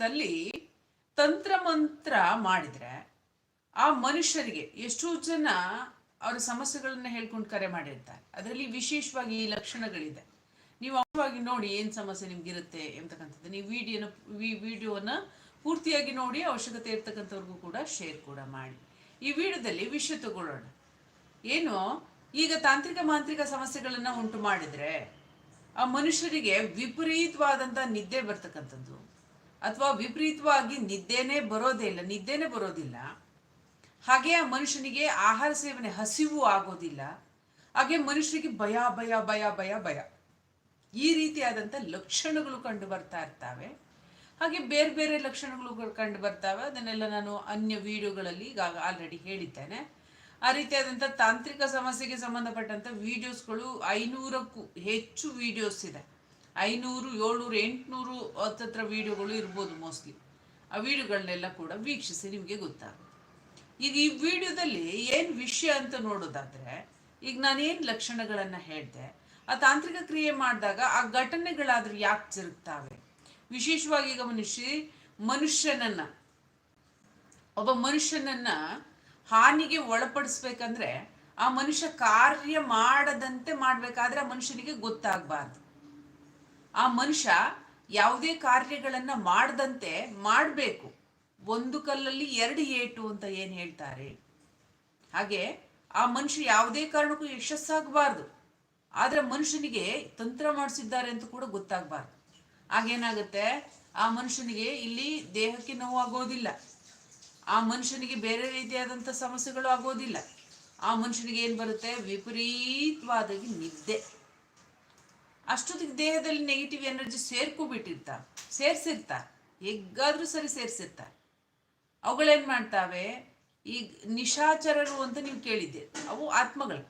ಪ್ರಪಂಚದಲ್ಲಿ ತಂತ್ರ ಮಂತ್ರ ಮಾಡಿದ್ರೆ ಆ ಮನುಷ್ಯರಿಗೆ ಎಷ್ಟೋ ಜನ ಅವರ ಸಮಸ್ಯೆಗಳನ್ನ ಹೇಳ್ಕೊಂಡು ಕರೆ ಮಾಡಿರ್ತಾರೆ. ಅದರಲ್ಲಿ ವಿಶೇಷವಾಗಿ ಈ ಲಕ್ಷಣಗಳಿದೆ. ನೀವು ಅವಶ್ಯವಾಗಿ ನೋಡಿ ಏನು ಸಮಸ್ಯೆ ನಿಮ್ಗಿರುತ್ತೆ ಎಂಬತಕ್ಕಂಥದ್ದು ನೀವು ವಿಡಿಯೋನ ವಿಡಿಯೋನ ಪೂರ್ತಿಯಾಗಿ ನೋಡಿ ಅವಶ್ಯಕತೆ ಇರ್ತಕ್ಕಂಥವ್ರಿಗೂ ಕೂಡ ಶೇರ್ ಕೂಡ ಮಾಡಿ. ಈ ವಿಡಿಯೋದಲ್ಲಿ ವಿಷಯ ತಗೊಳ್ಳೋಣ. ಏನು? ಈಗ ತಾಂತ್ರಿಕ ಮಾಂತ್ರಿಕ ಸಮಸ್ಯೆಗಳನ್ನ ಉಂಟು ಮಾಡಿದರೆ ಆ ಮನುಷ್ಯರಿಗೆ ವಿಪರೀತವಾದಂಥ ನಿದ್ದೆ ಬರ್ತಕ್ಕಂಥದ್ದು. ಅಥವಾ ವಿಪರೀತವಾಗಿ ನಿದ್ದೆನೇ ಬರೋದೇ ಇಲ್ಲ, ನಿದ್ದೆನೇ ಬರೋದಿಲ್ಲ. ಹಾಗೆ ಆ ಮನುಷ್ಯನಿಗೆ ಆಹಾರ ಸೇವನೆ ಹಸಿವು ಆಗೋದಿಲ್ಲ. ಹಾಗೆ ಮನುಷ್ಯನಿಗೆ ಭಯ ಭಯ ಭಯ ಭಯ ಭಯ. ಈ ರೀತಿಯಾದಂಥ ಲಕ್ಷಣಗಳು ಕಂಡು ಬರ್ತಾ ಇರ್ತವೆ. ಹಾಗೆ ಬೇರೆ ಬೇರೆ ಲಕ್ಷಣಗಳು ಕಂಡು ಬರ್ತಾವೆ. ಅದನ್ನೆಲ್ಲ ನಾನು ಅನ್ಯ ವಿಡಿಯೋಗಳಲ್ಲಿ ಈಗ ಆಲ್ರೆಡಿ ಹೇಳಿದ್ದೇನೆ. ಆ ರೀತಿಯಾದಂಥ ತಾಂತ್ರಿಕ ಸಮಸ್ಯೆಗೆ ಸಂಬಂಧಪಟ್ಟಂಥ ವಿಡಿಯೋಸ್ಗಳು ಐನೂರಕ್ಕೂ ಹೆಚ್ಚು ವಿಡಿಯೋಸ್ ಇದೆ. ಐನೂರು, ಏಳ್ನೂರು, ಎಂಟುನೂರು ಹತ್ತತ್ರ ವೀಡಿಯೋಗಳು ಇರ್ಬೋದು ಮೋಸ್ಟ್ಲಿ ಆ ವಿಡಿಯೋಗಳನ್ನೆಲ್ಲ ಕೂಡ ವೀಕ್ಷಿಸಿ ನಿಮಗೆ ಗೊತ್ತಾಗುತ್ತೆ. ಈಗ ಈ ವಿಡಿಯೋದಲ್ಲಿ ಏನು ವಿಷಯ ಅಂತ ನೋಡೋದಾದ್ರೆ, ಈಗ ನಾನೇನು ಲಕ್ಷಣಗಳನ್ನು ಹೇಳಿದೆ, ಆ ತಾಂತ್ರಿಕ ಕ್ರಿಯೆ ಮಾಡಿದಾಗ ಆ ಘಟನೆಗಳಾದರೂ ಯಾಕೆ ಜರುಗ್ತಾವೆ? ವಿಶೇಷವಾಗಿ ಗಮನಿಸಿ ಮನುಷ್ಯನನ್ನ, ಒಬ್ಬ ಮನುಷ್ಯನನ್ನ ಹಾನಿಗೆ ಒಳಪಡಿಸ್ಬೇಕಂದ್ರೆ ಆ ಮನುಷ್ಯ ಕಾರ್ಯ ಮಾಡದಂತೆ ಮಾಡಬೇಕಾದ್ರೆ ಆ ಮನುಷ್ಯನಿಗೆ ಗೊತ್ತಾಗಬಾರ್ದು. ಆ ಮನುಷ್ಯ ಯಾವುದೇ ಕಾರ್ಯಗಳನ್ನ ಮಾಡದಂತೆ ಮಾಡಬೇಕು. ಒಂದು ಕಲ್ಲಲ್ಲಿ ಎರಡು ಏಟು ಅಂತ ಏನು ಹೇಳ್ತಾರೆ? ಹಾಗೆ ಆ ಮನುಷ್ಯ ಯಾವುದೇ ಕಾರಣಕ್ಕೂ ಯಶಸ್ಸಾಗಬಾರ್ದು. ಆದರೆ ಮನುಷ್ಯನಿಗೆ ತಂತ್ರ ಮಾಡಿಸಿದ್ದಾರೆ ಅಂತ ಕೂಡ ಗೊತ್ತಾಗಬಾರ್ದು. ಆಗೇನಾಗುತ್ತೆ ಆ ಮನುಷ್ಯನಿಗೆ ಇಲ್ಲಿ ದೇಹಕ್ಕೆ ನೋವು ಆಗೋದಿಲ್ಲ ಆ ಮನುಷ್ಯನಿಗೆ ಬೇರೆ ರೀತಿಯಾದಂಥ ಸಮಸ್ಯೆಗಳು ಆಗೋದಿಲ್ಲ. ಆ ಮನುಷ್ಯನಿಗೆ ಏನು ಬರುತ್ತೆ? ವಿಪರೀತವಾದಾಗಿ ನಿದ್ದೆ. ಅಷ್ಟೊತ್ತಿಗೆ ದೇಹದಲ್ಲಿ ನೆಗೆಟಿವ್ ಎನರ್ಜಿ ಸೇರ್ಕೊಬಿಟ್ಟಿರ್ತಾವೆ ಸೇರ್ಸಿರ್ತ ಹೆಗ್ಗಾದ್ರೂ ಸರಿ ಸೇರ್ಸಿರ್ತಾರೆ ಅವುಗಳೇನು ಮಾಡ್ತಾವೆ? ಈ ನಿಶಾಚರರು ಅಂತ ನೀವು ಕೇಳಿದ್ದೆ, ಅವು ಆತ್ಮಗಳು?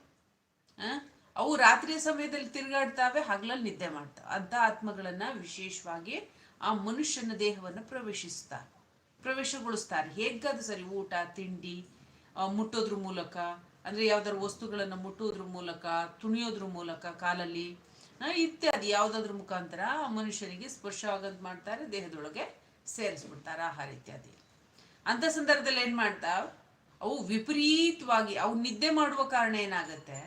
ಅವು ರಾತ್ರಿಯ ಸಮಯದಲ್ಲಿ ತಿರುಗಾಡ್ತಾವೆ, ಹಗಲಲ್ಲಿ ನಿದ್ದೆ ಮಾಡ್ತಾವೆ. ಅಂತ ಆತ್ಮಗಳನ್ನ ವಿಶೇಷವಾಗಿ ಆ ಮನುಷ್ಯನ ದೇಹವನ್ನು ಪ್ರವೇಶಿಸ್ತಾರೆ ಪ್ರವೇಶಗೊಳಿಸ್ತಾರೆ. ಹೇಗಾದ್ರೂ ಸರಿ ಊಟ, ತಿಂಡಿ ಮುಟ್ಟೋದ್ರ ಮೂಲಕ, ಅಂದ್ರೆ ಯಾವ್ದಾದ್ರು ವಸ್ತುಗಳನ್ನು ಮುಟ್ಟೋದ್ರ ಮೂಲಕ, ತುಣಿಯೋದ್ರ ಮೂಲಕ ಕಾಲಲ್ಲಿ ಇತ್ಯಾದಿ ಯಾವುದಾದ್ರ ಮುಖಾಂತರ ಆ ಮನುಷ್ಯನಿಗೆ ಸ್ಪರ್ಶ ಆಗಂತ ಮಾಡ್ತಾರೆ, ದೇಹದೊಳಗೆ ಸೇರಿಸ್ಬಿಡ್ತಾರೆ, ಆಹಾರ ಇತ್ಯಾದಿ. ಅಂತ ಸಂದರ್ಭದಲ್ಲಿ ಏನು ಮಾಡ್ತಾವ ಅವು ವಿಪರೀತವಾಗಿ, ಅವು ನಿದ್ದೆ ಮಾಡುವ ಕಾರಣ ಏನಾಗುತ್ತೆ,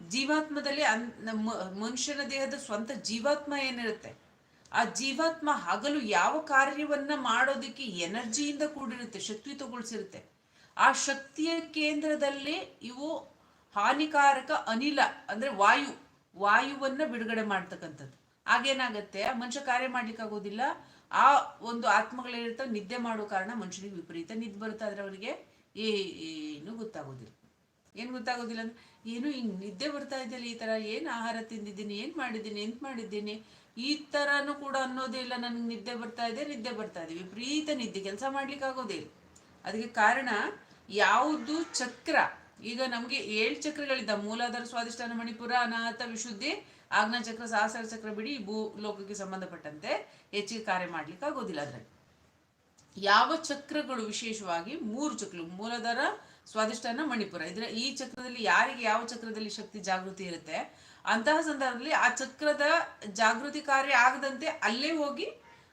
ಜೀವಾತ್ಮದಲ್ಲಿ ಅನ್ ಮನುಷ್ಯನ ದೇಹದ ಸ್ವಂತ ಜೀವಾತ್ಮ ಏನಿರುತ್ತೆ, ಆ ಜೀವಾತ್ಮ ಹಗಲು ಯಾವ ಕಾರ್ಯವನ್ನ ಮಾಡೋದಕ್ಕೆ ಎನರ್ಜಿಯಿಂದ ಕೂಡಿರುತ್ತೆ, ಶಕ್ತಿ ತಗೊಳಿಸಿರುತ್ತೆ. ಆ ಶಕ್ತಿಯ ಕೇಂದ್ರದಲ್ಲಿ ಇವು ಹಾನಿಕಾರಕ ಅನಿಲ, ಅಂದ್ರೆ ವಾಯು ವಾಯುವನ್ನ ಬಿಡುಗಡೆ ಮಾಡ್ತಕ್ಕಂಥದ್ದು. ಆಗೇನಾಗತ್ತೆ ಆ ಮನುಷ್ಯ ಕಾರ್ಯ ಮಾಡ್ಲಿಕ್ಕೆ ಆಗೋದಿಲ್ಲ ಆ ಒಂದು ಆತ್ಮಗಳೇನಿರ್ತವೆ ನಿದ್ದೆ ಮಾಡೋ ಕಾರಣ ಮನುಷ್ಯನಿಗೆ ವಿಪರೀತ ನಿದ್ದೆ ಬರುತ್ತೆ. ಆದ್ರೆ ಅವರಿಗೆ ಏನು ಗೊತ್ತಾಗೋದಿಲ್ಲ. ಏನು ಗೊತ್ತಾಗೋದಿಲ್ಲ ಅಂದ್ರೆ, ಏನು ಹಿಂಗ್ ನಿದ್ದೆ ಬರ್ತಾ ಇದ್ದಲ್ಲ ಈ ತರ ಏನ್ ಆಹಾರ ತಿಂದಿದ್ದೀನಿ? ಏನ್ ಮಾಡಿದ್ದೀನಿ? ಎಂತ ಮಾಡಿದ್ದೀನಿ? ಈ ತರನು ಕೂಡ ಅನ್ನೋದೇ ಇಲ್ಲ. ನನಗೆ ನಿದ್ದೆ ಬರ್ತಾ ಇದೆ, ನಿದ್ದೆ ಬರ್ತಾ ಇದೆ. ವಿಪರೀತ ನಿದ್ದೆ. ಕೆಲಸ ಮಾಡ್ಲಿಕ್ಕೆ ಆಗೋದೇ ಇಲ್ಲ. ಅದಕ್ಕೆ ಕಾರಣ, ಯಾವುದು ಚಕ್ರ ಈಗ ನಮ್ಗೆ ಏಳು ಚಕ್ರಗಳಿದ್ದ ಮೂಲಾಧಾರ ಸ್ವಾದಿಷ್ಠಾನ ಮಣಿಪುರ, ಅನಾಥ, ವಿಶುದ್ಧಿ ಆಗ್ನ ಚಕ್ರ ಸಹಸ್ರ ಚಕ್ರ ಬಿಡಿ ಭೂ ಲೋಕಕ್ಕೆ ಸಂಬಂಧಪಟ್ಟಂತೆ ಹೆಚ್ಚಿಗೆ ಕಾರ್ಯ ಮಾಡ್ಲಿಕ್ಕೆ ಆಗೋದಿಲ್ಲ ಅದ್ರಲ್ಲಿ. ಯಾವ ಚಕ್ರಗಳು ವಿಶೇಷವಾಗಿ ಮೂರು ಚಕ್ರ ಮೂಲಾಧಾರ ಸ್ವಾದಿಷ್ಠಾನ ಮಣಿಪುರ. ಇದ್ರ ಈ ಚಕ್ರದಲ್ಲಿ ಯಾರಿಗೆ ಯಾವ ಚಕ್ರದಲ್ಲಿ ಶಕ್ತಿ ಜಾಗೃತಿ ಇರುತ್ತೆ? ಅಂತಹ ಸಂದರ್ಭದಲ್ಲಿ ಆ ಚಕ್ರದ ಜಾಗೃತಿ ಕಾರ್ಯ ಆಗದಂತೆ ಅಲ್ಲೇ ಹೋಗಿ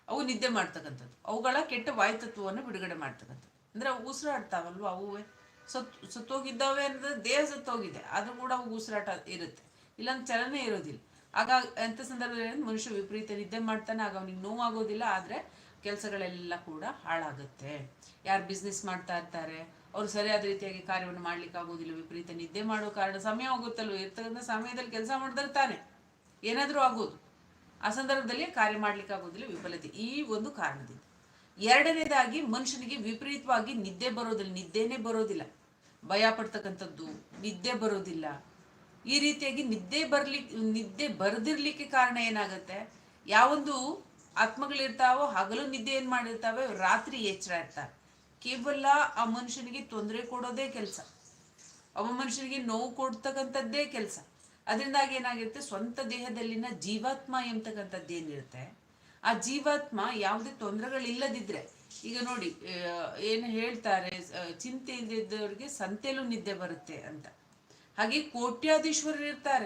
ಅವು ನಿದ್ದೆ ಮಾಡ್ತಕ್ಕಂಥದ್ದು. ಅವುಗಳ ಕೆಟ್ಟ ವಾಯುತತ್ವವನ್ನು ಬಿಡುಗಡೆ ಮಾಡ್ತಕ್ಕಂಥದ್ದು. ಅಂದ್ರೆ ಅವು ಉಸಿರಾಡ್ತಾವಲ್ವ ಅವುವೇ ಸತ್ ಸತ್ತೋಗಿದ್ದಾವೆ ಅಂದ್ರೆ ದೇಹ ಸತ್ತೋಗಿದೆ. ಅದು ಕೂಡ ಉಸಿರಾಟ ಇರುತ್ತೆ. ಇಲ್ಲಾಂದ್ರೆ ಚಲನೆ ಇರೋದಿಲ್ಲ. ಆಗ ಎಂಥ ಸಂದರ್ಭದಲ್ಲಿ ಮನುಷ್ಯ ವಿಪರೀತ ನಿದ್ದೆ ಮಾಡ್ತಾನೆ, ಆಗ ಅವನಿಗೆ ನೋವಾಗೋದಿಲ್ಲ, ಆದ್ರೆ ಕೆಲಸಗಳೆಲ್ಲ ಕೂಡ ಹಾಳಾಗುತ್ತೆ. ಯಾರು ಬಿಸ್ನೆಸ್ ಮಾಡ್ತಾ ಇರ್ತಾರೆ, ಅವ್ರು ಸರಿಯಾದ ರೀತಿಯಾಗಿ ಕಾರ್ಯವನ್ನು ಮಾಡ್ಲಿಕ್ಕೆ ಆಗೋದಿಲ್ಲ, ವಿಪರೀತ ನಿದ್ದೆ ಮಾಡೋ ಕಾರಣ ಸಮಯ ಹೋಗುತ್ತಲ್ವ? ಇರ್ತಕ್ಕಂಥ ಸಮಯದಲ್ಲಿ ಕೆಲಸ ಮಾಡಿದ್ರೆ ತಾನೆ ಏನಾದರೂ ಆಗೋದು. ಆ ಸಂದರ್ಭದಲ್ಲಿ ಕಾರ್ಯ ಮಾಡ್ಲಿಕ್ಕೆ ಆಗೋದಿಲ್ಲ, ವಿಫಲತೆ. ಈ ಒಂದು ಕಾರಣದಿಂದ. ಎರಡನೇದಾಗಿ ಮನುಷ್ಯನಿಗೆ ವಿಪರೀತವಾಗಿ ನಿದ್ದೆ ಬರೋದಿಲ್ಲ. ನಿದ್ದೆನೇ ಬರೋದಿಲ್ಲ. ಭಯ ಪಡ್ತಕ್ಕಂಥದ್ದು, ನಿದ್ದೆ ಬರೋದಿಲ್ಲ ಈ ರೀತಿಯಾಗಿ ನಿದ್ದೆ ಬರ್ಲಿಕ್ಕೆ ನಿದ್ದೆ ಬರದಿರ್ಲಿಕ್ಕೆ ಕಾರಣ ಏನಾಗುತ್ತೆ? ಯಾವೊಂದು ಆತ್ಮಗಳಿರ್ತಾವೋ ಹಗಲು ನಿದ್ದೆ ಏನು ಮಾಡಿರ್ತಾವೆ? ರಾತ್ರಿ ಎಚ್ಚರ ಇರ್ತಾರೆ. ಕೇವಲ ಆ ಮನುಷ್ಯನಿಗೆ ತೊಂದರೆ ಕೊಡೋದೇ ಕೆಲಸ. ಒಬ್ಬ ಮನುಷ್ಯನಿಗೆ ನೋವು ಕೊಡ್ತಕ್ಕಂಥದ್ದೇ ಕೆಲಸ. ಅದರಿಂದಾಗಿ ಏನಾಗಿರುತ್ತೆ? ಸ್ವಂತ ದೇಹದಲ್ಲಿನ ಜೀವಾತ್ಮ ಎಂಬತಕ್ಕಂಥದ್ದು ಏನಿರುತ್ತೆ? ಆ ಜೀವಾತ್ಮ ಯಾವುದೇ ತೊಂದರೆಗಳಿಲ್ಲದಿದ್ರೆ ಈಗ ನೋಡಿ ಏನು ಹೇಳ್ತಾರೆ ಚಿಂತೆ ಇದ್ದವರಿಗೆ ಸಂತೆಲೂ ನಿದ್ದೆ ಬರುತ್ತೆ ಅಂತ. ಹಾಗೆ ಕೋಟ್ಯಾಧೀಶ್ವರರು ಇರ್ತಾರೆ.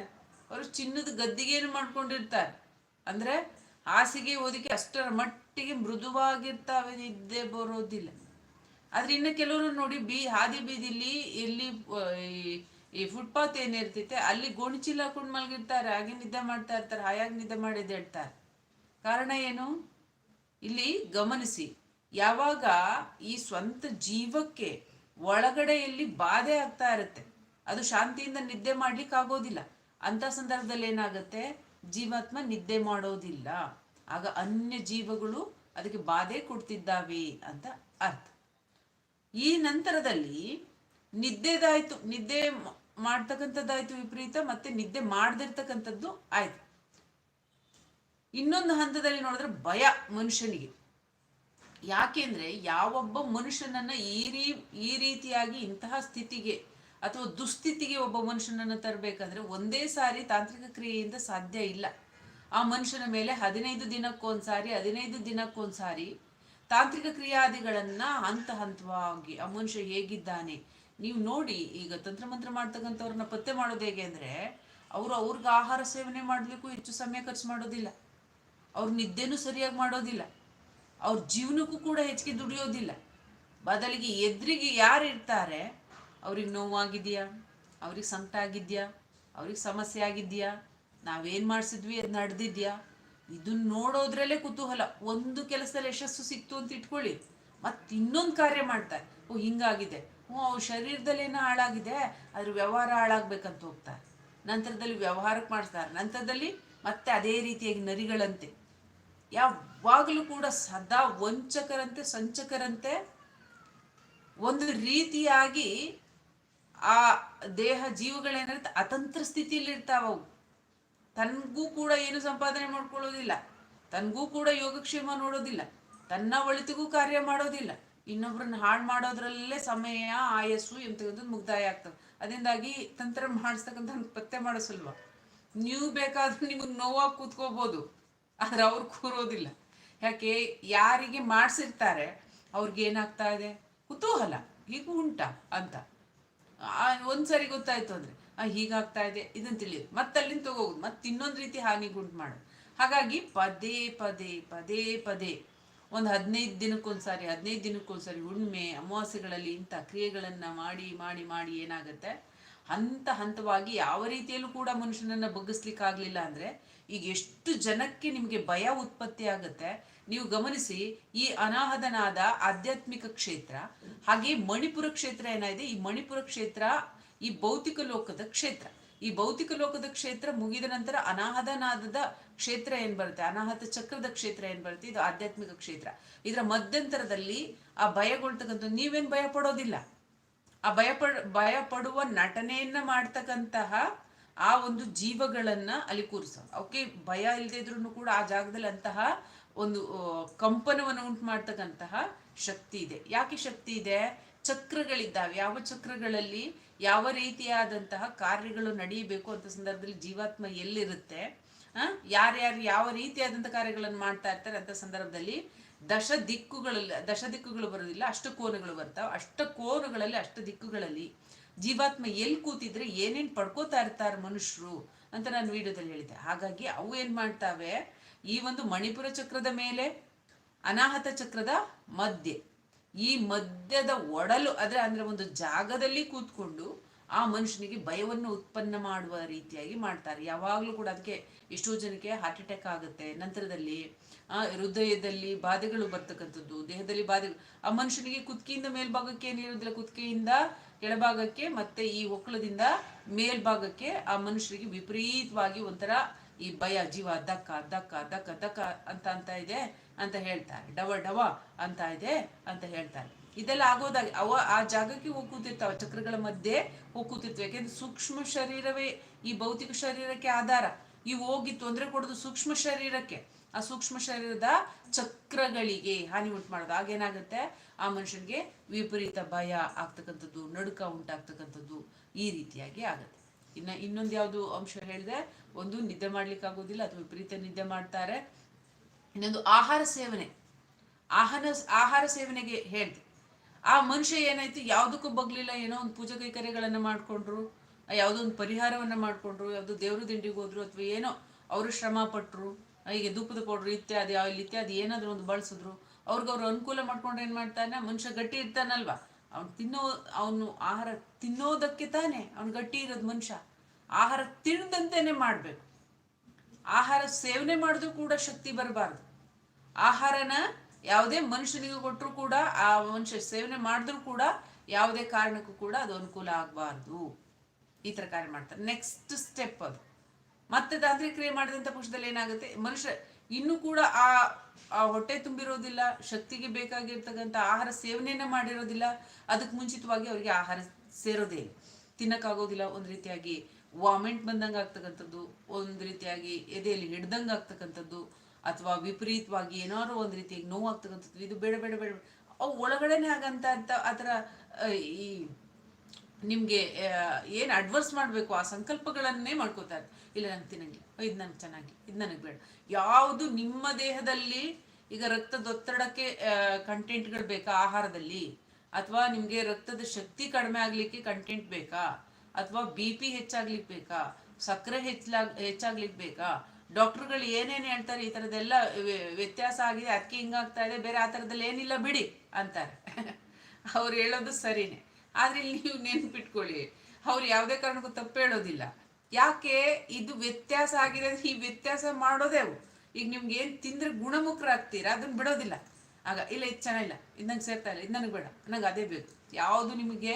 ಅವರು ಚಿನ್ನದ ಗದ್ದಿಗೆಯನ್ನು ಮಾಡ್ಕೊಂಡಿರ್ತಾರೆ. ಅಂದ್ರೆ ಹಾಸಿಗೆ ಓದಿಕೆ ಅಷ್ಟರ ಮಟ್ಟಿಗೆ ಮೃದುವಾಗಿರ್ತಾವೆ, ನಿದ್ದೆ ಬರೋದಿಲ್ಲ. ಆದ್ರೆ ಇನ್ನು ಕೆಲವರು ನೋಡಿ, ಬಿ, ಹಾದಿ ಬೀದಿಲಿ ಎಲ್ಲಿ ಈ- ಫುಟ್ಪಾತ್ ಏನಿರ್ತೈತೆ ಅಲ್ಲಿ ಗೋಣಿಚೀಲ ಹಾಕೊಂಡು ಮಲಗಿರ್ತಾರೆ. ಹಾಗೆ ನಿದ್ದೆ ಮಾಡ್ತಾ ಇರ್ತಾರೆ, ಹಾಯಾಗಿ ನಿದ್ದೆ ಮಾಡಿದ್ದೆ ಹೇಳ್ತಾರೆ. ಕಾರಣ ಏನು? ಇಲ್ಲಿ ಗಮನಿಸಿ. ಯಾವಾಗ ಈ ಸ್ವಂತ ಜೀವಕ್ಕೆ ಒಳಗಡೆಯಲ್ಲಿ ಬಾಧೆ ಆಗ್ತಾ ಇರುತ್ತೆ. ಅದು ಶಾಂತಿಯಿಂದ ನಿದ್ದೆ ಮಾಡ್ಲಿಕ್ಕೆ ಆಗೋದಿಲ್ಲ. ಅಂತ ಸಂದರ್ಭದಲ್ಲಿ ಏನಾಗುತ್ತೆ? ಜೀವಾತ್ಮ ನಿದ್ದೆ ಮಾಡೋದಿಲ್ಲ. ಆಗ ಅನ್ಯ ಜೀವಗಳು ಅದಕ್ಕೆ ಬಾಧೆ ಕೊಡ್ತಿದ್ದಾವೆ ಅಂತ ಅರ್ಥ. ಈ ನಂತರದಲ್ಲಿ ನಿದ್ದೆದಾಯ್ತು, ನಿದ್ದೆ ಮಾಡ್ತಕ್ಕಂಥದ್ದಾಯ್ತು ವಿಪರೀತ, ಮತ್ತೆ ನಿದ್ದೆ ಮಾಡದಿರ್ತಕ್ಕಂಥದ್ದು ಆಯ್ತು. ಇನ್ನೊಂದು ಹಂತದಲ್ಲಿ ನೋಡಿದ್ರೆ ಭಯ ಮನುಷ್ಯನಿಗೆ. ಯಾಕೆಂದ್ರೆ ಯಾವೊಬ್ಬ ಮನುಷ್ಯನನ್ನ ಈ ರೀ, ಈ ರೀತಿಯಾಗಿ ಇಂತಹ ಸ್ಥಿತಿಗೆ ಅಥವಾ ದುಸ್ಥಿತಿಗೆ ಒಬ್ಬ ಮನುಷ್ಯನನ್ನ ತರಬೇಕಂದ್ರೆ ಒಂದೇ ಸಾರಿ ತಾಂತ್ರಿಕ ಕ್ರಿಯೆಯಿಂದ ಸಾಧ್ಯ ಇಲ್ಲ. ಆ ಮನುಷ್ಯನ ಮೇಲೆ ಹದಿನೈದು ದಿನಕ್ಕೊಂದ್ಸಾರಿ ಹದಿನೈದು ದಿನಕ್ಕೊಂದ್ಸಾರಿ ತಾಂತ್ರಿಕ ಕ್ರಿಯಾದಿಗಳನ್ನ ಹಂತ ಹಂತವಾಗಿ ಆ ಮನುಷ್ಯ ಹೇಗಿದ್ದಾನೆ, ನೀವು ನೋಡಿ ಈಗ ತಂತ್ರಮಂತ್ರ ಮಾಡ್ತಕ್ಕಂಥವ್ರನ್ನ ಪತ್ತೆ ಮಾಡೋದು ಹೇಗೆ ಅಂದ್ರೆ ಅವರು ಅವ್ರಿಗೆ ಆಹಾರ ಸೇವನೆ ಮಾಡಲಿಕ್ಕೂ ಹೆಚ್ಚು ಸಮಯ ಖರ್ಚು ಮಾಡೋದಿಲ್ಲ. ಅವ್ರ ನಿದ್ದೆನೂ ಸರಿಯಾಗಿ ಮಾಡೋದಿಲ್ಲ. ಅವ್ರ ಜೀವನಕ್ಕೂ ಕೂಡ ಹೆಚ್ಚಿಗೆ ದುಡಿಯೋದಿಲ್ಲ. ಬದಲಿಗೆ ಎದುರಿಗೆ ಯಾರು ಇರ್ತಾರೆ? ಅವ್ರಿಗೆ ನೋವಾಗಿದೆಯಾ? ಅವ್ರಿಗೆ ಸಂಕಟ ಆಗಿದೆಯಾ ಅವ್ರಿಗೆ ಸಮಸ್ಯೆ ಆಗಿದ್ಯಾ? ನಾವೇನು ಮಾಡಿಸಿದ್ವಿ, ಅದು ನಡೆದಿದ್ಯಾ? ಇದನ್ನ ನೋಡೋದ್ರಲ್ಲೇ ಕುತೂಹಲ. ಒಂದು ಕೆಲಸದಲ್ಲಿ ಯಶಸ್ಸು ಸಿಕ್ತು ಅಂತ ಇಟ್ಕೊಳ್ಳಿ. ಮತ್ತೆ ಇನ್ನೊಂದು ಕಾರ್ಯ ಮಾಡ್ತಾರೆ. ಓ, ಹಿಂಗಾಗಿದೆ. ಹ್ಞೂ ಅವ್ರ ಶರೀರದಲ್ಲಿ ಏನೋ ಹಾಳಾಗಿದೆ. ಅದ್ರ ವ್ಯವಹಾರ ಹಾಳಾಗ್ಬೇಕಂತ ಹೋಗ್ತಾರೆ. ನಂತರದಲ್ಲಿ ವ್ಯವಹಾರಕ್ಕೆ ಮಾಡ್ತಾರೆ ನಂತರದಲ್ಲಿ ಮತ್ತೆ ಅದೇ ರೀತಿಯಾಗಿ ನರಿಗಳಂತೆ. ಯಾವಾಗಲೂ ಕೂಡ ಸದಾ ವಂಚಕರಂತೆ, ಸಂಚಕರಂತೆ ಒಂದು ರೀತಿಯಾಗಿ ಆ ದೇಹ ಜೀವಗಳೇನಿರುತ್ತೆ ಅತಂತ್ರ ಸ್ಥಿತಿಯಲ್ಲಿ ಇರ್ತಾವ ಅವು ತನ್ಗೂ ಕೂಡ ಏನು ಸಂಪಾದನೆ ಮಾಡ್ಕೊಳ್ಳೋದಿಲ್ಲ. ತನ್ಗೂ ಕೂಡ ಯೋಗಕ್ಷೇಮ ನೋಡೋದಿಲ್ಲ. ತನ್ನ ಒಳಿತಿಗೂ ಕಾರ್ಯ ಮಾಡೋದಿಲ್ಲ. ಇನ್ನೊಬ್ರನ್ನ ಹಾಳು ಮಾಡೋದ್ರಲ್ಲೇ ಸಮಯ, ಆಯಸ್ಸು ಎಂತಕ್ಕಂಥದ್ದು ಮುಗ್ದಾಯ ಆಗ್ತವೆ ಅದರಿಂದಾಗಿ ತಂತ್ರ ಮಾಡಿಸ್ತಕ್ಕಂಥ ಪತ್ತೆ ಮಾಡಿಸಲ್ವ? ನೀವು ಬೇಕಾದ್ರೂ ನಿಮಗೆ ನೋವಾಗಿ ಕೂತ್ಕೋಬೋದು. ಆದ್ರೆ ಅವ್ರು ಕೂರೋದಿಲ್ಲ. ಯಾಕೆ ಯಾರಿಗೆ ಮಾಡಿಸಿರ್ತಾರೆ ಅವ್ರಿಗೆ ಏನಾಗ್ತಾ ಇದೆ? ಕುತೂಹಲ. ಹೀಗೂ ಉಂಟಾ ಅಂತ. ಆ, ಒಂದ್ಸರಿ ಗೊತ್ತಾಯ್ತು ಅಂದ್ರೆ ಆ, ಹೀಗಾಗ್ತಾ ಇದೆ ಇದನ್ನ ತಿಳಿಯೋದು. ಮತ್ತೆ ಅಲ್ಲಿಂದ ತಗೋಗುದು ಮತ್ತೆ ಇನ್ನೊಂದು ರೀತಿ ಹಾನಿ ಹಾನಿಗುಂಟು ಮಾಡೋದು. ಹಾಗಾಗಿ ಪದೇ ಪದೇ ಪದೇ ಪದೇ ಒಂದು ಹದಿನೈದು ದಿನಕ್ಕೊಂದ್ಸಾರಿ ಹದಿನೈದು ದಿನಕ್ಕೊಂದ್ಸಾರಿ ಹುಣ್ಣಿಮೆ ಅಮಾವಾಸ್ಯೆಗಳಲ್ಲಿ ಇಂಥ ಕ್ರಿಯೆಗಳನ್ನ ಮಾಡಿ ಮಾಡಿ ಮಾಡಿ ಏನಾಗುತ್ತೆ? ಹಂತ ಹಂತವಾಗಿ ಯಾವ ರೀತಿಯಲ್ಲೂ ಕೂಡ ಮನುಷ್ಯನನ್ನ ಬಗ್ಗಿಸ್ಲಿಕ್ಕಾಗ್ಲಿಲ್ಲ ಅಂದ್ರೆ ಈಗ ಎಷ್ಟು ಜನಕ್ಕೆ ನಿಮಗೆ ಭಯ ಉತ್ಪತ್ತಿ ಆಗುತ್ತೆ, ನೀವು ಗಮನಿಸಿ, ಈ ಅನಾಹದನಾದ ಆಧ್ಯಾತ್ಮಿಕ ಕ್ಷೇತ್ರ, ಹಾಗೆ ಮಣಿಪುರ ಕ್ಷೇತ್ರ ಏನಾಗಿದೆ? ಈ ಮಣಿಪುರ ಕ್ಷೇತ್ರ ಈ ಭೌತಿಕ ಲೋಕದ ಕ್ಷೇತ್ರ. ಈ ಭೌತಿಕ ಲೋಕದ ಕ್ಷೇತ್ರ ಮುಗಿದ ನಂತರ ಅನಾಹದನಾದದ ಕ್ಷೇತ್ರ ಏನ್ ಬರುತ್ತೆ? ಅನಾಹತ ಚಕ್ರದ ಕ್ಷೇತ್ರ ಏನ್ ಬರುತ್ತೆ? ಇದು ಆಧ್ಯಾತ್ಮಿಕ ಕ್ಷೇತ್ರ. ಇದರ ಮಧ್ಯಂತರದಲ್ಲಿ ಆ ಭಯಗೊಳ್ತಕ್ಕಂಥ, ನೀವೇನ್ ಭಯ ಪಡೋದಿಲ್ಲ ಆ ಭಯ ಪಡ ಭಯ ಪಡುವ ನಟನೆಯನ್ನ ಮಾಡ್ತಕ್ಕಂತಹ ಆ ಒಂದು ಜೀವಗಳನ್ನ ಅಲ್ಲಿ ಕೂರಿಸ ಅವಕ್ಕೆ ಭಯ ಇಲ್ಲದೆ ಇದ್ರೂ ಕೂಡ ಆ ಜಾಗದಲ್ಲಿ ಅಂತಹ ಒಂದು ಕಂಪನವನ್ನು ಉಂಟು ಮಾಡ್ತಕ್ಕಂತಹ ಶಕ್ತಿ ಇದೆ. ಯಾಕೆ ಶಕ್ತಿ ಇದೆ? ಚಕ್ರಗಳಿದ್ದಾವೆ. ಯಾವ ಚಕ್ರಗಳಲ್ಲಿ ಯಾವ ರೀತಿಯಾದಂತಹ ಕಾರ್ಯಗಳು ನಡೆಯಬೇಕು ಅಂತ ಸಂದರ್ಭದಲ್ಲಿ ಜೀವಾತ್ಮ ಎಲ್ಲಿರುತ್ತೆ? ಯಾರು ಯಾರ್ಯಾರು ಯಾವ ರೀತಿಯಾದಂಥ ಕಾರ್ಯಗಳನ್ನು ಮಾಡ್ತಾ ಇರ್ತಾರೆ ಅಂತ ಸಂದರ್ಭದಲ್ಲಿ ದಶ ದಿಕ್ಕುಗಳಲ್ಲಿ, ದಶ ದಿಕ್ಕುಗಳು ಬರೋದಿಲ್ಲ ಅಷ್ಟು ಕೋನಗಳು ಬರ್ತಾವೆ. ಅಷ್ಟ ಕೋನಗಳಲ್ಲಿ, ಅಷ್ಟ ದಿಕ್ಕುಗಳಲ್ಲಿ ಜೀವಾತ್ಮ ಎಲ್ಲಿ ಕೂತಿದ್ರೆ ಏನೇನು ಪಡ್ಕೋತಾ ಇರ್ತಾರೆ ಮನುಷ್ಯರು ಅಂತ ನಾನು ವಿಡಿಯೋದಲ್ಲಿ ಹೇಳಿದೆ ಹಾಗಾಗಿ ಅವು ಏನು ಮಾಡ್ತಾವೆ? ಈ ಒಂದು ಮಣಿಪುರ ಚಕ್ರದ ಮೇಲೆ, ಅನಾಹತ ಚಕ್ರದ ಮಧ್ಯೆ. ಈ ಮಧ್ಯದ ಒಡಲು, ಅಂದ್ರೆ ಅಂದ್ರೆ ಒಂದು ಜಾಗದಲ್ಲಿ ಕೂತ್ಕೊಂಡು ಆ ಮನುಷ್ಯನಿಗೆ ಭಯವನ್ನು ಉತ್ಪನ್ನ ಮಾಡುವ ರೀತಿಯಾಗಿ ಮಾಡ್ತಾರೆ. ಯಾವಾಗಲೂ ಕೂಡ ಅದಕ್ಕೆ ಎಷ್ಟೋ ಜನಕ್ಕೆ ಹಾರ್ಟ್ ಅಟ್ಯಾಕ್ ಆಗುತ್ತೆ. ನಂತರದಲ್ಲಿ ಆ ಹೃದಯದಲ್ಲಿ ಬಾಧೆಗಳು ಬರ್ತಕ್ಕಂಥದ್ದು, ದೇಹದಲ್ಲಿ ಬಾಧೆ, ಆ ಮನುಷ್ಯನಿಗೆ ಕುತ್ತಿಗೆಯಿಂದ ಮೇಲ್ಭಾಗಕ್ಕೆ ಏನಿರೋದಿಲ್ಲ ಕುತ್ತಿಗೆಯಿಂದ ಕೆಳಭಾಗಕ್ಕೆ ಮತ್ತೆ ಈ ಒಕ್ಕಳದಿಂದ ಮೇಲ್ಭಾಗಕ್ಕೆ ಆ ಮನುಷ್ಯರಿಗೆ ವಿಪರೀತವಾಗಿ ಒಂಥರ ಈ ಭಯ, ಜೀವ ದಕ್ಕ ದಕ್ಕ ದಕ್ಕ ದಕ್ಕ ಅಂತ ಅಂತ ಇದೆ ಅಂತ ಹೇಳ್ತಾರೆ. ಡವ ಡವ ಅಂತ ಇದೆ ಅಂತ ಹೇಳ್ತಾರೆ. ಇದೆಲ್ಲ ಆಗೋದಾಗಿ ಅವ ಆ ಜಾಗಕ್ಕೆ ಹೋಗಿ ಕೂತಿರ್ತಾವ ಚಕ್ರಗಳ ಮಧ್ಯೆ ಹೋಗಿ ಕೂತಿರ್ತವೆ ಯಾಕೆಂದ್ರೆ ಸೂಕ್ಷ್ಮ ಶರೀರವೇ ಈ ಭೌತಿಕ ಶರೀರಕ್ಕೆ ಆಧಾರ. ಈ ಹೋಗಿ ತೊಂದರೆ ಕೊಡೋದು ಸೂಕ್ಷ್ಮ ಶರೀರಕ್ಕೆ. ಆ ಸೂಕ್ಷ್ಮ ಶರೀರದ ಚಕ್ರಗಳಿಗೆ ಹಾನಿ ಉಂಟು ಮಾಡೋದು ಆಗೇನಾಗುತ್ತೆ ಆ ಮನುಷ್ಯನಿಗೆ ವಿಪರೀತ ಭಯ ಆಗ್ತಕ್ಕಂಥದ್ದು, ನಡುಕ ಉಂಟಾಗ್ತಕ್ಕಂಥದ್ದು ಈ ರೀತಿಯಾಗಿ ಆಗುತ್ತೆ. ಇನ್ನ ಇನ್ನೊಂದು ಯಾವುದು ಅಂಶ ಹೇಳಿದೆ ಒಂದು ನಿದ್ದೆ ಮಾಡ್ಲಿಕ್ಕೆ ಆಗೋದಿಲ್ಲ ಅಥವಾ ವಿಪರೀತ ನಿದ್ದೆ ಮಾಡ್ತಾರೆ. ಇನ್ನೊಂದು ಆಹಾರ ಸೇವನೆ. ಆಹಾರ ಆಹಾರ ಸೇವನೆಗೆ ಹೇಳ್ದೆ. ಆ ಮನುಷ್ಯ ಏನಾಯ್ತು? ಯಾವುದಕ್ಕೂ ಬಗ್ಲಿಲ್ಲ. ಏನೋ ಒಂದು ಪೂಜಾ ಕೈಕರ್ಯಗಳನ್ನು ಮಾಡ್ಕೊಂಡ್ರು, ಯಾವುದೋ ಒಂದು ಪರಿಹಾರವನ್ನ ಮಾಡ್ಕೊಂಡ್ರು, ಯಾವುದೋ ದೇವ್ರ ದಿಂಡಿಗೆ ಹೋದ್ರು ಅಥವಾ ಏನೋ, ಅವರು ಶ್ರಮ ಪಟ್ರು. ಹೀಗೆ ಧೂಪದ ಪೌಡ್ರ್ ಇತ್ಯಾದಿ ಆಯಿಲ್ ಇತ್ಯಾದಿ ಏನಾದರೂ ಒಂದು ಬಳಸಿದ್ರು, ಅವ್ರಿಗೆ ಅವ್ರು ಅನುಕೂಲ ಮಾಡ್ಕೊಂಡ್ರೆ ಏನು ಮಾಡ್ತಾನೆ? ಮನುಷ್ಯ ಗಟ್ಟಿ ಇರ್ತಾನಲ್ವಾ? ಅವ್ನು ತಿನ್ನೋ, ಅವನು ಆಹಾರ ತಿನ್ನೋದಕ್ಕೆ ತಾನೇ ಅವ್ನು ಗಟ್ಟಿ ಇರೋದು ಮನುಷ್ಯ. ಆಹಾರ ತಿಂದಂತೆಯೇ ಮಾಡಬೇಕು. ಆಹಾರ ಸೇವನೆ ಮಾಡಿದ್ರು ಕೂಡ ಶಕ್ತಿ ಬರಬಾರ್ದು. ಆಹಾರನ ಯಾವುದೇ ಮನುಷ್ಯನಿಗೆ ಕೊಟ್ಟರು ಕೂಡ, ಆ ಮನುಷ್ಯ ಸೇವನೆ ಮಾಡಿದ್ರು ಕೂಡ ಯಾವುದೇ ಕಾರಣಕ್ಕೂ ಕೂಡ ಅದು ಅನುಕೂಲ ಆಗಬಾರ್ದು. ಈ ಥರ ಕಾರ್ಯ ಮಾಡ್ತಾರೆ. ನೆಕ್ಸ್ಟ್ ಸ್ಟೆಪ್ ಅದು. ಮತ್ತೆ ತಾಂತ್ರಿಕ ಕ್ರಿಯೆ ಮಾಡಿದಂಥ ಪಕ್ಷದಲ್ಲಿ ಏನಾಗುತ್ತೆ? ಮನುಷ್ಯ ಇನ್ನೂ ಕೂಡ ಆ ಆ ಹೊಟ್ಟೆ ತುಂಬಿರೋದಿಲ್ಲ, ಶಕ್ತಿಗೆ ಬೇಕಾಗಿರ್ತಕ್ಕಂಥ ಆಹಾರ ಸೇವನೆಯನ್ನ ಮಾಡಿರೋದಿಲ್ಲ, ಅದಕ್ಕೆ ಮುಂಚಿತವಾಗಿ ಅವರಿಗೆ ಆಹಾರ ಸೇರೋದೇ ತಿನ್ನಕ್ಕಾಗೋದಿಲ್ಲ, ಒಂದು ರೀತಿಯಾಗಿ ವಾಮಿಂಟ್ ಬಂದಂಗೆ ಆಗ್ತಕ್ಕಂಥದ್ದು, ಒಂದು ರೀತಿಯಾಗಿ ಎದೆಯಲ್ಲಿ ಹಿಡ್ದಂಗೆ ಆಗ್ತಕ್ಕಂಥದ್ದು, ಅಥವಾ ವಿಪರೀತವಾಗಿ ಏನಾದ್ರು ಒಂದು ರೀತಿಯಾಗಿ ನೋವು ಆಗ್ತಕ್ಕಂಥದ್ದು ಇದು ಬೇಡ ಬೇಡ ಬೇಡ ಅವು ಒಳಗಡೆನೆ ಆಗಂತ ಆ ಥರ ಈ ನಿಮಗೆ ಏನು ಅಡ್ವರ್ಸ್ ಮಾಡಬೇಕು, ಆ ಸಂಕಲ್ಪಗಳನ್ನೇ ಮಾಡ್ಕೋತಾರೆ. ಇಲ್ಲ, ನಂಗೆ ತಿನ್ನಂಗಿಲ್ಲ. ಇದು ನನಗೆ ಚೆನ್ನಾಗಿ, ಇದು ನನಗೆ ಬೇಡ. ಯಾವುದು ನಿಮ್ಮ ದೇಹದಲ್ಲಿ ಈಗ ರಕ್ತದೊತ್ತಡಕ್ಕೆ ಕಂಟೆಂಟ್ಗಳು ಬೇಕಾ? ಆಹಾರದಲ್ಲಿ? ಅಥವಾ ನಿಮಗೆ ರಕ್ತದ ಶಕ್ತಿ ಕಡಿಮೆ ಆಗಲಿಕ್ಕೆ ಕಂಟೆಂಟ್ ಬೇಕಾ? ಅಥವಾ ಬಿ ಪಿ ಹೆಚ್ಚಾಗ್ಲಿಕ್ಕೆ ಬೇಕಾ? ಸಕ್ಕರೆ ಹೆಚ್ಚಲಾಗ್ ಹೆಚ್ಚಾಗ್ಲಿಕ್ಕೆ ಬೇಕಾ? ಡಾಕ್ಟರ್ಗಳು ಏನೇನು ಹೇಳ್ತಾರೆ, ಈ ಥರದ್ದೆಲ್ಲ ವ್ಯ- ವ್ಯತ್ಯಾಸ ಆಗಿದೆ. ಅದಕ್ಕೆ ಹಿಂಗಾಗ್ತಾ ಇದೆ. ಬೇರೆ ಆ ಥರದಲ್ಲಿ ಏನಿಲ್ಲ ಬಿಡಿ, ಅಂತಾರೆ. ಅವ್ರು ಹೇಳೋದು ಸರಿನೇ. ಆದ್ರೆ ಇಲ್ಲಿ ನೀವು ನೆನ್ಪಿಟ್ಕೊಳ್ಳಿ. ಅವ್ರು ಯಾವುದೇ ಕಾರಣಕ್ಕೂ ತಪ್ಪು ಹೇಳೋದಿಲ್ಲ. ಯಾಕೆ? ಇದು ವ್ಯತ್ಯಾಸ ಆಗಿದೆ ಈ ವ್ಯತ್ಯಾಸ ಮಾಡೋದೇ ಈಗ ನಿಮ್ಗೆ ಏನ್ ತಿಂದ್ರೆ ಗುಣಮುಖರಾಗ್ತೀರಾ? ಅದನ್ನ ಬಿಡೋದಿಲ್ಲ. ಆಗ, ಇಲ್ಲ, ಇದು ಚೆನ್ನಾಗಿಲ್ಲ, ಇದು ಸೇರ್ತಾ ಇಲ್ಲ, ಇದು ನನಗೆ ಬೇಡ ನಂಗೆ ಅದೇ ಬೇಕು. ಯಾವುದು ನಿಮಗೆ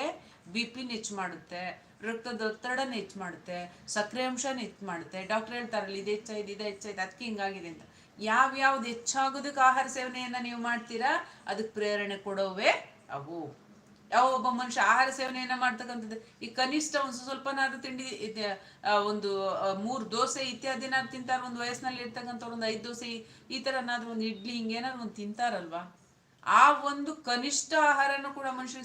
ಬಿ ಪಿನ ಹೆಚ್ಚು ಮಾಡುತ್ತೆ, ರಕ್ತದ ಒತ್ತಡನ ಹೆಚ್ಚು ಮಾಡುತ್ತೆ ಸಕ್ಕರೆ ಅಂಶನ ಹೆಚ್ಚು ಮಾಡುತ್ತೆ. ಡಾಕ್ಟರ್ ಹೇಳ್ತಾರಲ್ಲ, ಇದು ಹೆಚ್ಚಾಯ್ತು ಇದು ಹೆಚ್ಚಾಯ್ತು, ಅದಕ್ಕೆ ಹಿಂಗಾಗಿದೆ ಅಂತ. ಯಾವ್ಯಾವ್ದು ಹೆಚ್ಚಾಗೋದಕ್ಕೆ ಆಹಾರ ಸೇವನೆಯನ್ನ ನೀವು ಮಾಡ್ತೀರಾ? ಅದಕ್ಕೆ ಪ್ರೇರಣೆ ಕೊಡೋವೇ ಅವು. ಯಾವ ಒಬ್ಬ ಮನುಷ್ಯ ಆಹಾರ ಸೇವನೆಯನ್ನ ಮಾಡ್ತಕ್ಕಂಥದ್ದು. ಈ ಕನಿಷ್ಠ ಒಂದು ಸ್ವಲ್ಪನಾದ್ರೂ ತಿಂಡಿ ಒಂದು ಮೂರು ದೋಸೆ ಇತ್ಯಾದಿನಾದ್ರು ತಿಂತಾರ, ಒಂದು ವಯಸ್ಸಿನಲ್ಲಿ ಇರ್ತಕ್ಕಂಥ ಒಂದು ಐದು ದೋಸೆ, ಈ- ಥರನಾದ್ರೂ ಒಂದು ಇಡ್ಲಿ ಹಿಂಗೇನಾದ್ರು ಒಂದು ತಿಂತಾರಲ್ವಾ? ಆ ಒಂದು ಕನಿಷ್ಠ ಆಹಾರನೂ ಕೂಡ ಮನುಷ್ಯ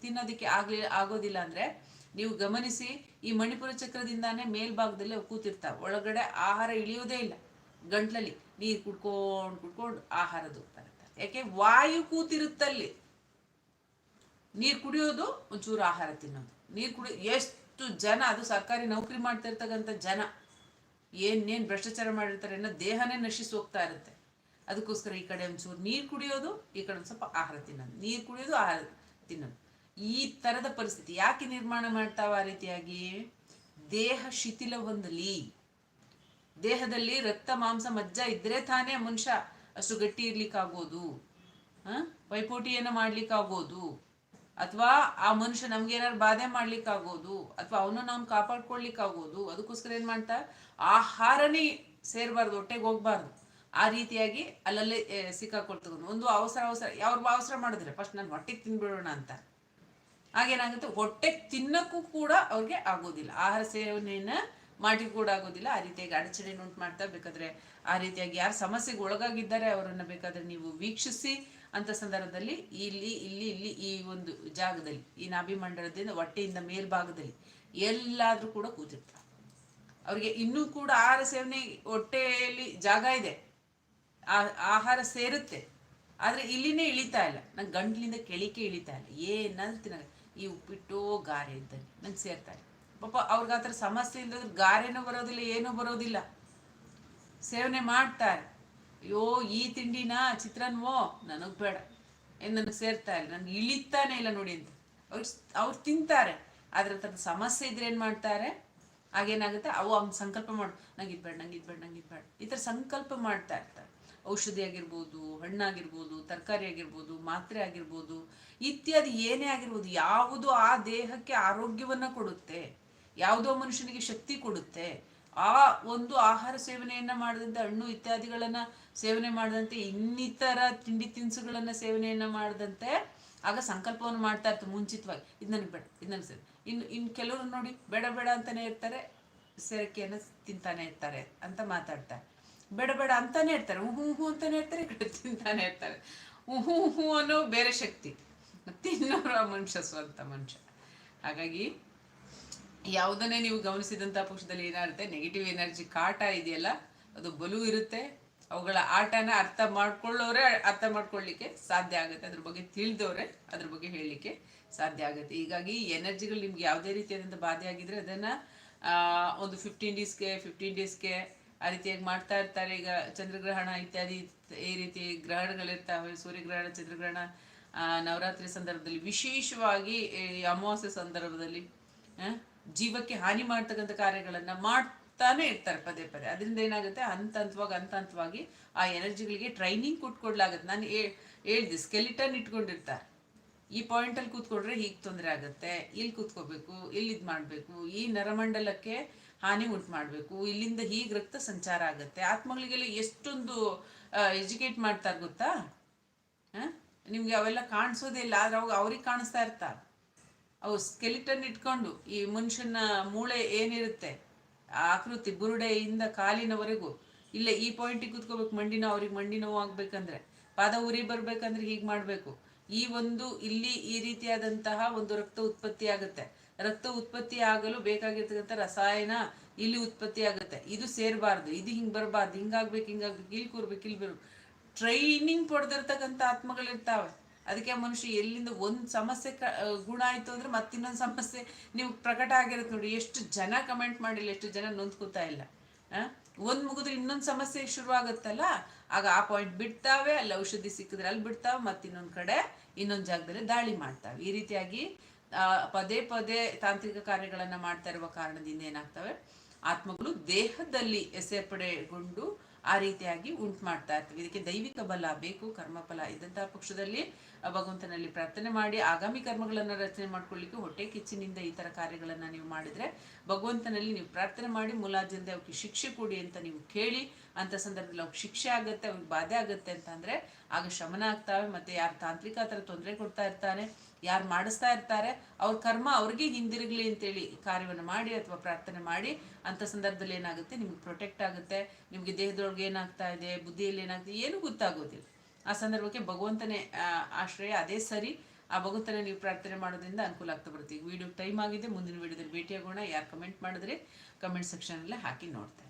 ತಿನ್ನೋದಕ್ಕೆ ಆಗ್ಲಿ, ಆಗೋದಿಲ್ಲ ಅಂದ್ರೆ ನೀವು ಗಮನಿಸಿ, ಈ ಮಣಿಪುರ ಚಕ್ರದಿಂದಾನೇ ಮೇಲ್ಭಾಗದಲ್ಲಿ ಕೂತಿರ್ತಾವೆ ಒಳಗಡೆ ಆಹಾರ ಇಳಿಯೋದೇ ಇಲ್ಲ. ಗಂಟ್ಲಲ್ಲಿ ನೀರು ಕುಡ್ಕೊಂಡು ಕುಡ್ಕೊಂಡು ಆಹಾರದ ಯಾಕೆ? ವಾಯು ಕೂತಿರುತ್ತಲ್ಲಿ. ನೀರು ಕುಡಿಯೋದು ಒಂಚೂರು ಆಹಾರ ತಿನ್ನೋದು. ನೀರು ಕುಡಿ, ಎಷ್ಟು ಜನ, ಅದು ಸರ್ಕಾರಿ ನೌಕರಿ ಮಾಡ್ತಿರ್ತಕ್ಕಂಥ ಜನ, ಏನೇನು ಭ್ರಷ್ಟಾಚಾರ ಮಾಡಿರ್ತಾರೆ ಅನ್ನೋ ದೇಹನೇ ನಶಿಸಿ ಹೋಗ್ತಾ ಇರುತ್ತೆ. ಅದಕ್ಕೋಸ್ಕರ ಈ ಕಡೆ ಒಂಚೂರು ನೀರು ಕುಡಿಯೋದು, ಈ ಕಡೆ ಒಂದು ಸ್ವಲ್ಪ ಆಹಾರ ತಿನ್ನೋದು. ನೀರು ಕುಡಿಯೋದು, ಆಹಾರ ತಿನ್ನೋದು. ಈ ಥರದ ಪರಿಸ್ಥಿತಿ ಯಾಕೆ ನಿರ್ಮಾಣ ಮಾಡ್ತಾವ ಆ ರೀತಿಯಾಗಿ? ದೇಹ ಶಿಥಿಲ ಹೊಂದಲಿ. ದೇಹದಲ್ಲಿ ರಕ್ತ, ಮಾಂಸ, ಮಜ್ಜ ಇದ್ರೆ ತಾನೇ ಮನುಷ್ಯ ಅಷ್ಟು ಗಟ್ಟಿ ಇರ್ಲಿಕ್ಕಾಗೋದು? ಪೈಪೋಟಿಯನ್ನು ಮಾಡ್ಲಿಕ್ಕಾಗೋದು. ಅಥವಾ ಆ ಮನುಷ್ಯ ನಮ್ಗೆ ಏನಾದ್ರು ಬಾಧೆ ಮಾಡ್ಲಿಕ್ಕಾಗೋದು ಅಥವಾ ಅವನು ನಾವು ಕಾಪಾಡ್ಕೊಳ್ಲಿಕ್ಕಾಗೋದು ಅದಕ್ಕೋಸ್ಕರ ಏನ್ ಮಾಡ್ತಾ ಆಹಾರನೇ ಸೇರ್ಬಾರ್ದು ಹೊಟ್ಟೆಗೆ ಹೋಗ್ಬಾರ್ದು. ಆ ರೀತಿಯಾಗಿ ಅಲ್ಲಲ್ಲೇ ಏ, ಸಿಕ್ಕಾಕೊಳ್ತಕ್ಕಂಥ ಒಂದು ಅವಸರ ಅವಸರ. ಯಾವ್ರ ಅವಸರ ಮಾಡಿದ್ರೆ ಫಸ್ಟ್ ನಾನು ಹೊಟ್ಟೆಗೆ ತಿನ್ಬಿಡೋಣ ಅಂತ. ಹಾಗೇನಾಗುತ್ತೆ? ಹೊಟ್ಟೆ ತಿನ್ನಕ್ಕೂ ಕೂಡ ಅವ್ರಿಗೆ ಆಗೋದಿಲ್ಲ. ಆಹಾರ ಸೇವನೆಯನ್ನ ಮಾಡಿ ಕೂಡ ಆಗೋದಿಲ್ಲ. ಆ ರೀತಿಯಾಗಿ ಅಡಚಣೆ ಉಂಟು ಮಾಡ್ತಾ ಬೇಕಾದ್ರೆ ಆ ರೀತಿಯಾಗಿ ಯಾರು ಸಮಸ್ಯೆಗೆ ಒಳಗಾಗಿದ್ದಾರೆ ಅವರನ್ನ ಬೇಕಾದ್ರೆ ನೀವು ವೀಕ್ಷಿಸಿ. ಅಂತ ಸಂದರ್ಭದಲ್ಲಿ ಇಲ್ಲಿ ಇಲ್ಲಿ ಇಲ್ಲಿ ಈ ಒಂದು ಜಾಗದಲ್ಲಿ, ಈ ನಾಭಿಮಂಡಲದಿಂದ ಹೊಟ್ಟೆಯಿಂದ ಮೇಲ್ಭಾಗದಲ್ಲಿ ಎಲ್ಲಾದರೂ ಕೂಡ ಕೂತಿರ್ತಾರೆ. ಅವರಿಗೆ ಇನ್ನೂ ಕೂಡ ಆಹಾರ ಸೇವನೆ ಹೊಟ್ಟೆಯಲ್ಲಿ ಜಾಗ ಇದೆ. ಆಹಾರ ಸೇರುತ್ತೆ. ಆದರೆ ಇಲ್ಲಿನೇ ಇಳಿತಾ ಇಲ್ಲ. ನಂಗೆ ಗಂಟ್ಲಿಂದ ಕೆಳಿಕೆ ಇಳಿತಾ ಇಲ್ಲ. ಏನಾದ್ರು ತಿನ್ನ ಈ ಉಪ್ಪಿಟ್ಟೋ, ಗಾರೆ ಇದ್ದಲ್ಲಿ ನಂಗೆ ಸೇರ್ತಾ ಇಲ್ಲ. ಪಾಪ ಅವ್ರಿಗೆ ಆ ಥರ ಸಮಸ್ಯೆ ಇಲ್ಲದ್ರೆ ಗಾರೆನೂ ಬರೋದಿಲ್ಲ, ಏನೂ ಬರೋದಿಲ್ಲ. ಸೇವನೆ ಮಾಡ್ತಾರೆ. ಅಯ್ಯೋ, ಈ ತಿಂಡಿನ ಚಿತ್ರಾನ್ನವೋ? ನನಗೆ ಬೇಡ. ನನಗೆ ಸೇರ್ತಾ ಇಲ್ಲ. ನನಗೆ ಇಳಿತಾನೆ ಇಲ್ಲ ನೋಡಿ ಅಂತ. ಅವ್ರು ಅವ್ರು ತಿಂತಾರೆ. ಆದ್ರೆ ತನ್ನ ಸಮಸ್ಯೆ ಇದ್ರೆ ಏನು ಮಾಡ್ತಾರೆ? ಆಗೇನಾಗುತ್ತೆ ಅವು ಹಂಗೆ ಸಂಕಲ್ಪ ಮಾಡು, ನಂಗೆ ಇದು ಬೇಡ, ನಂಗೆ ಇದು ಬೇಡ, ನಂಗೆ ಇದು ಬೇಡ. ಈ ಥರ ಸಂಕಲ್ಪ ಮಾಡ್ತಾ ಇರ್ತಾರೆ. ಔಷಧಿ ಆಗಿರ್ಬೋದು ಹಣ್ಣಾಗಿರ್ಬೋದು ತರಕಾರಿ ಆಗಿರ್ಬೋದು, ಮಾತ್ರೆ ಆಗಿರ್ಬೋದು, ಇತ್ಯಾದಿ ಏನೇ ಆಗಿರ್ಬೋದು, ಯಾವುದು ಆ ದೇಹಕ್ಕೆ ಆರೋಗ್ಯವನ್ನ ಕೊಡುತ್ತೆ, ಯಾವುದೋ ಮನುಷ್ಯನಿಗೆ ಶಕ್ತಿ ಕೊಡುತ್ತೆ ಆ ಒಂದು ಆಹಾರ ಸೇವನೆಯನ್ನ ಮಾಡಿದಂತೆ ಹಣ್ಣು ಇತ್ಯಾದಿಗಳನ್ನ ಸೇವನೆ ಮಾಡಿದಂತೆ ಇನ್ನಿತರ ತಿಂಡಿ ತಿನಿಸುಗಳನ್ನ ಸೇವನೆಯನ್ನ ಮಾಡಿದಂತೆ ಆಗ ಸಂಕಲ್ಪವನ್ನು ಮಾಡ್ತಾ ಇರ್ತಾರೆ ಮುಂಚಿತವಾಗಿ. ಇದು ನನಗೆ ಬೇಡ, ಇದು ನನಗೆ ಸರಿ. ಇನ್ನು ಇನ್ನು ಕೆಲವರು ನೋಡಿ ಬೇಡ ಬೇಡ ಅಂತಾನೆ ಇರ್ತಾರೆ, ಸೆರಕೆಯನ್ನು ತಿಂತಾನೆ ಇರ್ತಾರೆ ಅಂತ ಮಾತಾಡ್ತಾರೆ. ಬೇಡ ಬೇಡ ಅಂತಾನೆ ಇರ್ತಾರೆ. ಹ್ಞೂ ಹ್ಞೂ ಅಂತಾನೆ ಇರ್ತಾರೆ ತಿಂತಾನೆ ಇರ್ತಾರೆ. ಹ್ಞೂ ಹ್ಞೂ ಅನ್ನೋ ಬೇರೆ ಶಕ್ತಿ. ತಿನ್ನೋರು ಆ ಮನುಷ್ಯ, ಸ್ವಂತ ಮನುಷ್ಯ. ಹಾಗಾಗಿ ಯಾವುದನ್ನೇ ನೀವು ಗಮನಿಸಿದಂಥ ಪಕ್ಷದಲ್ಲಿ ಏನಾಗುತ್ತೆ? ನೆಗೆಟಿವ್ ಎನರ್ಜಿ ಕಾಟ ಇದೆಯಲ್ಲ, ಅದು ಬಲು ಇರುತ್ತೆ. ಅವುಗಳ ಆಟನ ಅರ್ಥ ಮಾಡ್ಕೊಳ್ಳೋರೆ ಅರ್ಥ ಮಾಡ್ಕೊಳ್ಳಿಕ್ಕೆ ಸಾಧ್ಯ ಆಗುತ್ತೆ. ಅದ್ರ ಬಗ್ಗೆ ತಿಳಿದವ್ರೆ ಅದ್ರ ಬಗ್ಗೆ ಹೇಳಲಿಕ್ಕೆ ಸಾಧ್ಯ ಆಗುತ್ತೆ. ಹೀಗಾಗಿ ಎನರ್ಜಿಗಳು ನಿಮ್ಗೆ ಯಾವುದೇ ರೀತಿಯಾದಂಥ ಬಾಧೆ ಆಗಿದ್ರೆ ಅದನ್ನ ಒಂದು ಫಿಫ್ಟೀನ್ ಡೇಸ್ಗೆ ಫಿಫ್ಟೀನ್ ಡೇಸ್ಗೆ ಆ ರೀತಿಯಾಗಿ ಮಾಡ್ತಾ ಇರ್ತಾರೆ. ಈಗ ಚಂದ್ರಗ್ರಹಣ ಇತ್ಯಾದಿ ಈ ರೀತಿ ಗ್ರಹಣಗಳಿರ್ತಾವೆ. ಸೂರ್ಯಗ್ರಹಣ, ಚಂದ್ರಗ್ರಹಣ ನವರಾತ್ರಿ ಸಂದರ್ಭದಲ್ಲಿ ವಿಶೇಷವಾಗಿ ಅಮಾವಾಸ್ಯೆ ಸಂದರ್ಭದಲ್ಲಿ ಜೀವಕ್ಕೆ ಹಾನಿ ಮಾಡ್ತಕ್ಕಂಥ ಕಾರ್ಯಗಳನ್ನ ಮಾಡ್ತಾನೆ ಇರ್ತಾರೆ ಪದೇ ಪದೇ. ಅದರಿಂದ ಏನಾಗುತ್ತೆ? ಹಂತ ಹಂತವಾಗಿ ಹಂತ ಹಂತವಾಗಿ ಆ ಎನರ್ಜಿಗಳಿಗೆ ಟ್ರೈನಿಂಗ್ ಕೊಟ್ಕೊಡ್ಲಾಗತ್ತೆ ನಾನು ಹೇಳ್ದೆ ಸ್ಕೆಲಿಟನ್ ಇಟ್ಕೊಂಡಿರ್ತಾರೆ. ಈ ಪಾಯಿಂಟಲ್ಲಿ ಕೂತ್ಕೊಂಡ್ರೆ ಹೀಗೆ ತೊಂದರೆ ಆಗುತ್ತೆ. ಇಲ್ಲಿ ಕೂತ್ಕೋಬೇಕು ಇಲ್ಲಿ ಇದು ಮಾಡಬೇಕು. ಈ ನರಮಂಡಲಕ್ಕೆ ಹಾನಿ ಉಂಟು ಮಾಡಬೇಕು. ಇಲ್ಲಿಂದ ಹೀಗೆ ರಕ್ತ ಸಂಚಾರ ಆಗುತ್ತೆ. ಆತ್ಮಗಳಿಗೆಲ್ಲ ಎಷ್ಟೊಂದು ಎಜುಕೇಟ್ ಮಾಡ್ತಾರೆ ಗೊತ್ತಾ? ನಿಮಗೆ ಅವೆಲ್ಲ ಕಾಣಿಸೋದೇ ಇಲ್ಲ. ಆದ್ರೆ ಅವಾಗ ಅವ್ರಿಗೆ ಕಾಣಿಸ್ತಾ ಇರ್ತಾವೆ ಅವು ಸ್ಕೆಲಿಟನ್ ಇಟ್ಕೊಂಡು ಈ ಮನುಷ್ಯನ ಮೂಳೆ ಏನಿರುತ್ತೆ? ಆಕೃತಿ ಬುರುಡೆಯಿಂದ ಕಾಲಿನವರೆಗೂ. ಇಲ್ಲೇ ಈ ಪಾಯಿಂಟಿಗೆ ಕೂತ್ಕೋಬೇಕು, ಮಂಡಿ ನೋವು, ಅವ್ರಿಗೆ ಮಂಡಿ ನೋವು ಆಗ್ಬೇಕಂದ್ರೆ. ಪಾದ ಉರಿ ಬರ್ಬೇಕಂದ್ರೆ ಹೀಗೆ ಮಾಡಬೇಕು. ಈ ಒಂದು, ಇಲ್ಲಿ ಈ ರೀತಿಯಾದಂತಹ ಒಂದು ರಕ್ತ ಉತ್ಪತ್ತಿ ಆಗುತ್ತೆ. ರಕ್ತ ಉತ್ಪತ್ತಿ ಆಗಲು ಬೇಕಾಗಿರ್ತಕ್ಕಂಥ ರಸಾಯನ ಇಲ್ಲಿ ಉತ್ಪತ್ತಿ ಆಗುತ್ತೆ. ಇದು ಸೇರಬಾರ್ದು, ಇದು ಹಿಂಗೆ ಬರಬಾರ್ದು ಹಿಂಗಾಗ್ಬೇಕು ಹಿಂಗಾಗ್ಬೇಕು ಇಲ್ಲಿ ಕೂರ್ಬೇಕು, ಇಲ್ಲಿ ಬರ್ಬೇಕು. ಟ್ರೈನಿಂಗ್ ಪಡೆದಿರ್ತಕ್ಕಂಥ ಆತ್ಮಗಳಿರ್ತಾವೆ. ಅದಕ್ಕೆ ಮನುಷ್ಯ ಎಲ್ಲಿಂದ ಒಂದು ಸಮಸ್ಯೆ ಕ ಗುಣ ಆಯ್ತು ಅಂದ್ರೆ ಮತ್ತಿನ್ನೊಂದು ಸಮಸ್ಯೆ ನೀವು ಪ್ರಕಟ ಆಗಿರುತ್ತೆ ನೋಡಿ. ಎಷ್ಟು ಜನ ಕಮೆಂಟ್ ಮಾಡಿಲ್ಲ, ಎಷ್ಟು ಜನ ನೊಂದ್ಕೋತಾ ಇಲ್ಲ. ಒಂದು ಮುಗಿದ್ರೆ ಇನ್ನೊಂದು ಸಮಸ್ಯೆ ಶುರು ಆಗುತ್ತಲ್ಲ ಆಗ ಆ ಪಾಯಿಂಟ್ ಬಿಡ್ತಾವೆ, ಅಲ್ಲಿ ಔಷಧಿ ಸಿಕ್ಕಿದ್ರೆ ಅಲ್ಲಿ ಬಿಡ್ತಾವೆ ಮತ್ತೆ ಇನ್ನೊಂದ್ ಕಡೆ ಇನ್ನೊಂದು ಜಾಗದಲ್ಲಿ ದಾಳಿ ಮಾಡ್ತಾವೆ. ಈ ರೀತಿಯಾಗಿ ಪದೇ ಪದೇ ತಾಂತ್ರಿಕ ಕಾರ್ಯಗಳನ್ನ ಮಾಡ್ತಾ ಇರುವ ಕಾರಣದಿಂದ ಏನಾಗ್ತವೆ? ಆತ್ಮಗಳು ದೇಹದಲ್ಲಿ ಎಸೆಪಡೆಗೊಂಡು ಆ ರೀತಿಯಾಗಿ ಉಂಟು ಮಾಡ್ತಾ ಇರ್ತೀವಿ. ಇದಕ್ಕೆ ದೈವಿಕ ಬಲ ಬೇಕು, ಕರ್ಮಫಲ ಇದ್ದಂತಹ ಪಕ್ಷದಲ್ಲಿ ಭಗವಂತನಲ್ಲಿ ಪ್ರಾರ್ಥನೆ ಮಾಡಿ, ಆಗಾಮಿ ಕರ್ಮಗಳನ್ನು ರಚನೆ ಮಾಡ್ಕೊಳ್ಳಿಕ್ಕೆ ಹೊಟ್ಟೆ ಕಿಚ್ಚಿನಿಂದ ಈ ಥರ ಕಾರ್ಯಗಳನ್ನು ನೀವು ಮಾಡಿದ್ರೆ ಭಗವಂತನಲ್ಲಿ ನೀವು ಪ್ರಾರ್ಥನೆ ಮಾಡಿ, ಮುಲಾಜಿಂದ ಅವಕ್ಕೆ ಶಿಕ್ಷೆ ಕೊಡಿ ಅಂತ ನೀವು ಕೇಳಿ, ಅಂತ ಸಂದರ್ಭದಲ್ಲಿ ಅವ್ರಿಗೆ ಶಿಕ್ಷೆ ಆಗುತ್ತೆ ಅವ್ರಿಗೆ ಬಾಧೆ ಆಗುತ್ತೆ ಅಂತ ಅಂದ್ರೆ ಆಗ ಶಮನ ಆಗ್ತಾವೆ. ಮತ್ತೆ ಯಾರು ತಾಂತ್ರಿಕ ಥರ ತೊಂದರೆ ಕೊಡ್ತಾ ಇರ್ತಾನೆ. ಯಾರು ಮಾಡಿಸ್ತಾ ಇರ್ತಾರೆ, ಅವ್ರ ಕರ್ಮ ಅವ್ರಿಗೆ ಹಿಂದಿರುಗಲಿ ಅಂತೇಳಿ ಕಾರ್ಯವನ್ನು ಮಾಡಿ ಅಥವಾ ಪ್ರಾರ್ಥನೆ ಮಾಡಿ, ಅಂತ ಸಂದರ್ಭದಲ್ಲಿ ಏನಾಗುತ್ತೆ? ನಿಮ್ಗೆ ಪ್ರೊಟೆಕ್ಟ್ ಆಗುತ್ತೆ, ನಿಮಗೆ ದೇಹದೊಳಗೆ ಏನಾಗ್ತಾ ಇದೆ, ಬುದ್ಧಿಯಲ್ಲಿ ಏನಾಗ್ತದೆ ಏನೂ ಗೊತ್ತಾಗೋದಿಲ್ಲ. ಆ ಸಂದರ್ಭಕ್ಕೆ ಭಗವಂತನೇ ಆಶ್ರಯ ಅದೇ ಸರಿ. ಆ ಭಗವಂತನ ನೀವು ಪ್ರಾರ್ಥನೆ ಮಾಡೋದ್ರಿಂದ ಅನುಕೂಲ ಆಗ್ತಾ ಬರುತ್ತೆ. ಈಗ ವಿಡಿಯೋ ಟೈಮ್ ಆಗಿದೆ, ಮುಂದಿನ ವಿಡಿಯೋದಲ್ಲಿ ಭೇಟಿಯಾಗೋಣ. ಯಾರು ಕಮೆಂಟ್ ಮಾಡಿದ್ರೆ ಕಮೆಂಟ್ ಸೆಕ್ಷನಲ್ಲೇ ಹಾಕಿ ನೋಡ್ತಾರೆ